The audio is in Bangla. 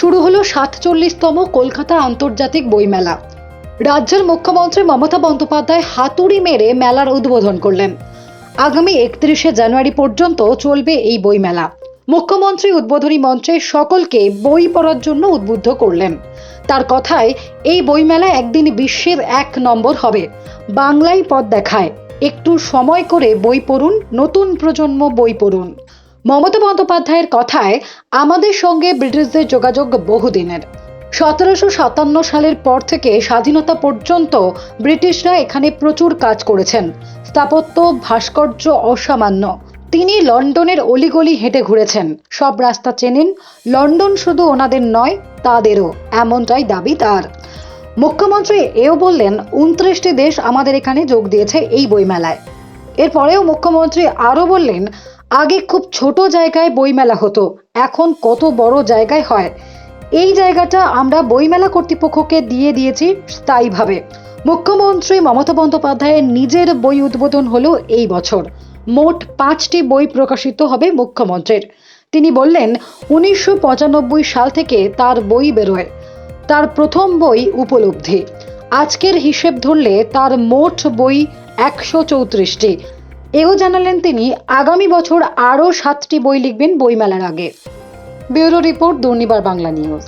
শুরু হলো সাতচল্লিশতম কলকাতা আন্তর্জাতিক বইমেলা। রাজ্যের মুখ্যমন্ত্রী মমতা বন্দ্যোপাধ্যায় হাতুড়ি মেরে মেলার উদ্বোধন করলেন। আগামী একত্রিশে জানুয়ারি পর্যন্ত চলবে এই বইমেলা। মুখ্যমন্ত্রী উদ্বোধনী মঞ্চে সকলকে বই পড়ার জন্য উদ্বুদ্ধ করলেন। তার কথায়, এই বইমেলা একদিন বিশ্বের এক নম্বর হবে। বাংলায় পথ দেখায়। একটু সময় করে বই পড়ুন, নতুন প্রজন্ম বই পড়ুন। মমতা বন্দ্যোপাধ্যায়ের কথায়, আমাদের সঙ্গে ব্রিটিশদের যোগাযোগ বহুদিনের। সতেরোশো সাতান্ন সালের পর থেকে স্বাধীনতা পর্যন্ত ব্রিটিশরা এখানে প্রচুর কাজ করেছেন। স্থাপত্য, ভাস্কর্য অসামান্য। তিনি লন্ডনের অলিগলি হেঁটে ঘুরেছেন। সব রাস্তা চেনেন। লন্ডন শুধু ওনাদের নয়, তাদেরও। এমনটাই দাবি তার। মুখ্যমন্ত্রী এও বললেন, উনত্রিশটি দেশ আমাদের এখানে যোগ দিয়েছে এই বইমেলায়। এরপরেও মুখ্যমন্ত্রী আরও বললেন আগে খুব ছোট জায়গায় বইমেলা হতো, এখন কত বড় জায়গায় হয়। এই জায়গাটা আমরা বইমেলা কর্তৃপক্ষকে দিয়ে দিয়েছি স্থায়ীভাবে। মুখ্যমন্ত্রী মমতা বন্দ্যোপাধ্যায়ের নিজের বই উদ্বোধন হলো এই বছর। মোট পাঁচটি বই প্রকাশিত হবে মুখ্যমন্ত্রীর। তিনি বললেন, উনিশশো পঁচানব্বই সাল থেকে তার বই বেরোয়। তার প্রথম বই উপলব্ধি। আজকের হিসেব ধরলে তার মোট বই একশো চৌত্রিশটি। এও জানালেন তিনি, আগামী বছর আরও সাতটি বই লিখবেন বইমেলার আগে। Bureau report Durnibar Bangla news.